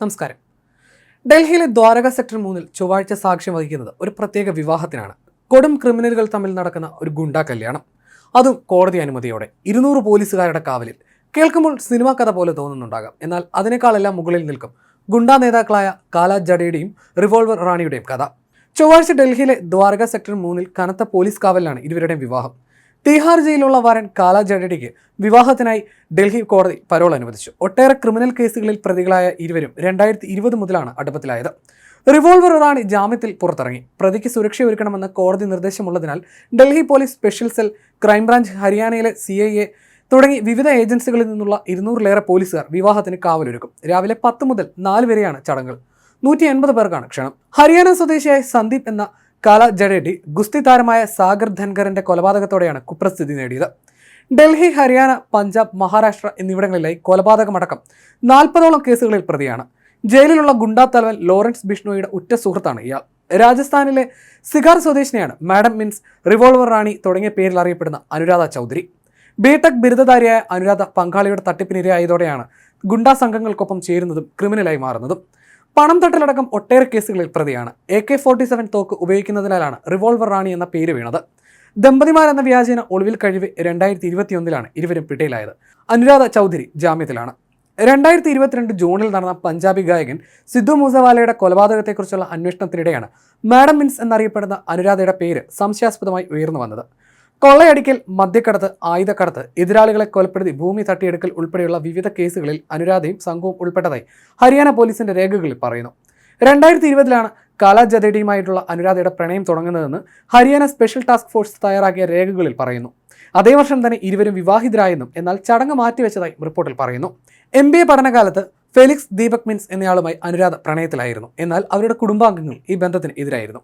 നമസ്കാരം. ഡൽഹിയിലെ ദ്വാരക സെക്ടർ മൂന്നിൽ ചൊവ്വാഴ്ച സാക്ഷ്യം വഹിക്കുന്നത് ഒരു പ്രത്യേക വിവാഹത്തിനാണ്. കൊടും ക്രിമിനലുകൾ തമ്മിൽ നടക്കുന്ന ഒരു ഗുണ്ടാ കല്യാണം. അതും കോടതി അനുമതിയോടെ. ഇരുന്നൂറ് പോലീസുകാരുടെ കാവലിൽ. കേൾക്കുമ്പോൾ സിനിമാ കഥ പോലെ തോന്നുന്നുണ്ടാകാം. എന്നാൽ അതിനേക്കാളെല്ലാം മുകളിൽ നിൽക്കും ഗുണ്ടാ നേതാക്കളായ കാല ജഡേയുടെയും റിവോൾവർ റാണിയുടെയും കഥ. ചൊവ്വാഴ്ച ഡൽഹിയിലെ ദ്വാരക സെക്ടർ മൂന്നിൽ കനത്ത പോലീസ് കാവലിലാണ് ഇരുവരുടെയും വിവാഹം. തീഹാർ ജയിലിലുള്ള വാരൻ കാല ജഡേഡിക്ക് വിവാഹത്തിനായി ഡൽഹി കോടതി പരോൾ അനുവദിച്ചു. ഒട്ടേറെ ക്രിമിനൽ കേസുകളിൽ പ്രതികളായ ഇരുവരും രണ്ടായിരത്തി ഇരുപത് മുതലാണ് അടുപ്പത്തിലായത്. റിവോൾവർ റാണി ജാമ്യത്തിൽ പുറത്തിറങ്ങി. പ്രതിക്ക് സുരക്ഷ ഒരുക്കണമെന്ന് കോടതി നിർദ്ദേശമുള്ളതിനാൽ Delhi police special cell crime branch ഹരിയാനയിലെ സി ഐ എ തുടങ്ങി വിവിധ ഏജൻസികളിൽ നിന്നുള്ള ഇരുന്നൂറിലേറെ പോലീസുകാർ വിവാഹത്തിന് കാവലൊരുക്കും. രാവിലെ പത്ത് മുതൽ നാല് വരെയാണ് ചടങ്ങുകൾ. നൂറ്റി എൺപത് പേർക്കാണ് ക്ഷണം. ഹരിയാന സ്വദേശിയായ സന്ദീപ് എന്ന കാല ജഡേഡി ഗുസ്തി താരമായ സാഗർ ധൻഖറിന്റെ കൊലപാതകത്തോടെയാണ് കുപ്രസിദ്ധി നേടിയത്. ഡൽഹി ഹരിയാന പഞ്ചാബ് മഹാരാഷ്ട്ര എന്നിവിടങ്ങളിലായി കൊലപാതകമടക്കം നാൽപ്പതോളം കേസുകളിൽ പ്രതിയാണ്. ജയിലിലുള്ള ഗുണ്ടാ തലവൻ ലോറൻസ് ബിഷ്ണോയുടെ ഉറ്റ സുഹൃത്താണ് ഇയാൾ. രാജസ്ഥാനിലെ സിഗാർ സ്വദേശിനിയാണ് മാഡം മിൻസ് റിവോൾവർ റാണി തുടങ്ങിയ പേരിൽ അറിയപ്പെടുന്ന അനുരാധ ചൗധരി. ബിടെക് ബിരുദധാരിയായ അനുരാധ പങ്കാളിയുടെ തട്ടിപ്പിനിരയായതോടെയാണ് ഗുണ്ടാ സംഘങ്ങൾക്കൊപ്പം ചേരുന്നതും ക്രിമിനലായി മാറുന്നതും. പണം തട്ടലടക്കം ഒട്ടേറെ കേസുകളിൽ പ്രതിയാണ്. എ കെ ഫോർട്ടി സെവൻ തോക്ക് ഉപയോഗിക്കുന്നതിനാലാണ് റിവോൾവർ റാണി എന്ന പേര് വീണത്. ദമ്പതിമാർ എന്ന വ്യാജേന ഒളിവിൽ കഴിവ് രണ്ടായിരത്തി ഇരുപത്തിയൊന്നിലാണ് ഇരുവരും പിട്ടയിലായത് അനുരാധ ചൗധരി ജാമ്യത്തിലാണ്. രണ്ടായിരത്തി ഇരുപത്തിരണ്ട് ജൂണിൽ നടന്ന പഞ്ചാബി ഗായകൻ സിദ്ധു മൂസവാലയുടെ കൊലപാതകത്തെക്കുറിച്ചുള്ള അന്വേഷണത്തിനിടെയാണ് മാഡം മിൻസ് എന്നറിയപ്പെടുന്ന അനുരാധയുടെ പേര് സംശയാസ്പദമായി ഉയർന്നു വന്നത്. കൊള്ളയടിക്കൽ മദ്യക്കടത്ത് ആയുധക്കടത്ത് എതിരാളികളെ കൊലപ്പെടുത്തി ഭൂമി തട്ടിയെടുക്കൽ ഉൾപ്പെടെയുള്ള വിവിധ കേസുകളിൽ അനുരാധയും സംഘവും ഉൾപ്പെട്ടതായി ഹരിയാന പോലീസിന്റെ രേഖകളിൽ പറയുന്നു. രണ്ടായിരത്തി ഇരുപതിലാണ് കാല ജതേഡിയുമായിട്ടുള്ള അനുരാധയുടെ പ്രണയം തുടങ്ങുന്നതെന്ന് ഹരിയാന സ്പെഷ്യൽ ടാസ്ക് ഫോഴ്സ് തയ്യാറാക്കിയ രേഖകളിൽ പറയുന്നു. അതേ വർഷം തന്നെ ഇരുവരും വിവാഹിതരായെന്നും എന്നാൽ ചടങ്ങ് മാറ്റിവെച്ചതായി റിപ്പോർട്ടിൽ പറയുന്നു. എം ബി എ പഠനകാലത്ത് ഫെലിക്സ് ദീപക് മിൻസ് എന്നയാളുമായി അനുരാധ പ്രണയത്തിലായിരുന്നു. എന്നാൽ അവരുടെ കുടുംബാംഗങ്ങൾ ഈ ബന്ധത്തിന് എതിരായിരുന്നു.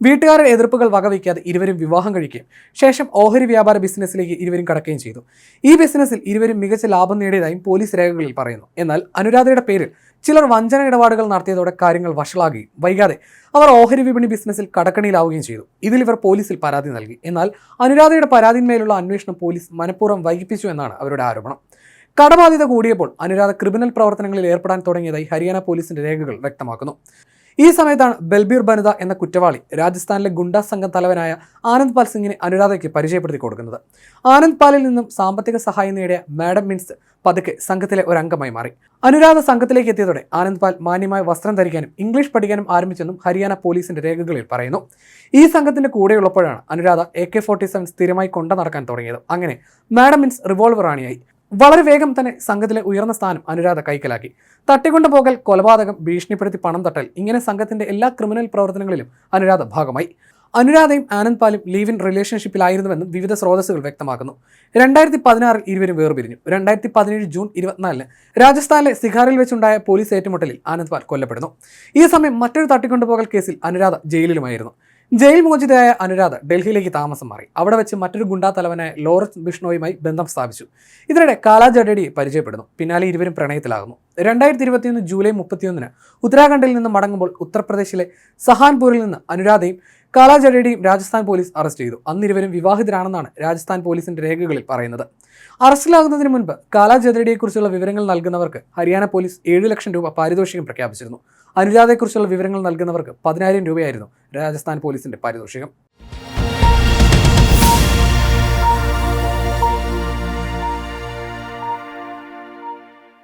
വീട്ടുകാരുടെ എതിർപ്പുകൾ വകവയ്ക്കാതെ ഇരുവരും വിവാഹം കഴിക്കുകയും ശേഷം ഓഹരി വ്യാപാര ബിസിനസ്സിലേക്ക് ഇരുവരും കടക്കുകയും ചെയ്തു. ഈ ബിസിനസ്സിൽ ഇരുവരും മികച്ച ലാഭം നേടിയതായും പോലീസ് രേഖകളിൽ പറയുന്നു. എന്നാൽ അനുരാധയുടെ പേരിൽ ചിലർ വഞ്ചന ഇടപാടുകൾ നടത്തിയതോടെ കാര്യങ്ങൾ വഷളാകുകയും വൈകാതെ അവർ ഓഹരി വിപണി ബിസിനസ്സിൽ കടക്കണിയിലാവുകയും ചെയ്തു. ഇതിൽ ഇവർ പോലീസിൽ പരാതി നൽകി. എന്നാൽ അനുരാധയുടെ പരാതിന്മേലുള്ള അന്വേഷണം പോലീസ് മനഃപൂർവം വൈകിപ്പിച്ചു എന്നാണ് അവരുടെ ആരോപണം. കടബാധ്യത കൂടിയപ്പോൾ അനുരാധ ക്രിമിനൽ പ്രവർത്തനങ്ങളിൽ ഏർപ്പെടാൻ തുടങ്ങിയതായി ഹരിയാന പോലീസിന്റെ രേഖകൾ വ്യക്തമാക്കുന്നു. ഈ സമയത്താണ് ബൽബീർ ബനുദ എന്ന കുറ്റവാളി രാജസ്ഥാനിലെ ഗുണ്ടാ സംഘം തലവനായ ആനന്ദ് പാൽ സിംഗിനെ അനുരാധയ്ക്ക് പരിചയപ്പെടുത്തി കൊടുക്കുന്നത്. ആനന്ദ് പാലിൽ നിന്നും സാമ്പത്തിക സഹായം നേടിയ മാഡം മിൻസ് പതുക്കെ സംഘത്തിലെ ഒരു അംഗമായി മാറി. അനുരാധ സംഘത്തിലേക്ക് എത്തിയതോടെ ആനന്ദ് പാൽ മാന്യമായ വസ്ത്രം ധരിക്കാനും ഇംഗ്ലീഷ് പഠിക്കാനും ആരംഭിച്ചെന്നും ഹരിയാന പോലീസിന്റെ രേഖകളിൽ പറയുന്നു. ഈ സംഘത്തിന്റെ കൂടെയുള്ളപ്പോഴാണ് Anuradha A K forty seven സ്ഥിരമായി കൊണ്ടു നടക്കാൻ തുടങ്ങിയത്. അങ്ങനെ മാഡം മിൻസ് റിവോൾവർ റാണിയായി വളരെ വേഗം തന്നെ സംഘത്തിലെ ഉയർന്ന സ്ഥാനം അനുരാധ കൈക്കലാക്കി. തട്ടിക്കൊണ്ടുപോകൽ കൊലപാതകം ഭീഷണിപ്പെടുത്തി പണം തട്ടൽ ഇങ്ങനെ സംഘത്തിന്റെ എല്ലാ ക്രിമിനൽ പ്രവർത്തനങ്ങളിലും അനുരാധ ഭാഗമായി. അനുരാധയും ആനന്ദ് പാലും ലീവ് ഇൻ റിലേഷൻഷിപ്പിലായിരുന്നുവെന്നും വിവിധ സ്രോതസ്സുകൾ വ്യക്തമാക്കുന്നു. രണ്ടായിരത്തി പതിനാറിൽ ഇരുവരും വേർപിരിഞ്ഞു. രണ്ടായിരത്തി പതിനേഴ് ജൂൺ ഇരുപത്തിനാലിന് രാജസ്ഥാനിലെ സിഖാറിൽ വെച്ചുണ്ടായ പോലീസ് ഏറ്റുമുട്ടലിൽ ആനന്ദ് പാൽ കൊല്ലപ്പെടുന്നു. ഈ സമയം മറ്റൊരു തട്ടിക്കൊണ്ടുപോകൽ കേസിൽ അനുരാധ ജയിലിലുമായിരുന്നു. ജയിൽ മോചിതയായ അനുരാധ ഡൽഹിയിലേക്ക് താമസം മാറി. അവിടെ വെച്ച് മറ്റൊരു ഗുണ്ടാ തലവനെ ലോറൻസ് ബിഷ്ണോയുമായി ബന്ധം സ്ഥാപിച്ചു. ഇതിനിടെ കാലാ പരിചയപ്പെടുന്നു. പിന്നാലെ ഇരുവരും പ്രണയത്തിലാകുന്നു. രണ്ടായിരത്തി ഇരുപത്തിയൊന്ന് ജൂലൈ മുപ്പത്തിയൊന്നിന് ഉത്തരാഖണ്ഡിൽ നിന്ന് മടങ്ങുമ്പോൾ ഉത്തർപ്രദേശിലെ സഹാൻപൂരിൽ നിന്ന് അനുരാധയും കാലാ ജഡേഡിയും രാജസ്ഥാൻ പോലീസ് അറസ്റ്റ് ചെയ്തു. അന്നിരുവരും വിവാഹിതരാണെന്നാണ് രാജസ്ഥാൻ പോലീസിന്റെ രേഖകളിൽ പറയുന്നത്. അറസ്റ്റിലാകുന്നതിന് മുൻപ് കാലാ ജഡേഡിയെക്കുറിച്ചുള്ള വിവരങ്ങൾ നൽകുന്നവർക്ക് ഹരിയാന പോലീസ് ഏഴ് ലക്ഷം രൂപ പാരിതോഷികം പ്രഖ്യാപിച്ചിരുന്നു. അനുരാധയെക്കുറിച്ചുള്ള വിവരങ്ങൾ നൽകുന്നവർക്ക് പതിനായിരം രൂപയായിരുന്നു രാജസ്ഥാൻ പോലീസിന്റെ പാരിതോഷികം.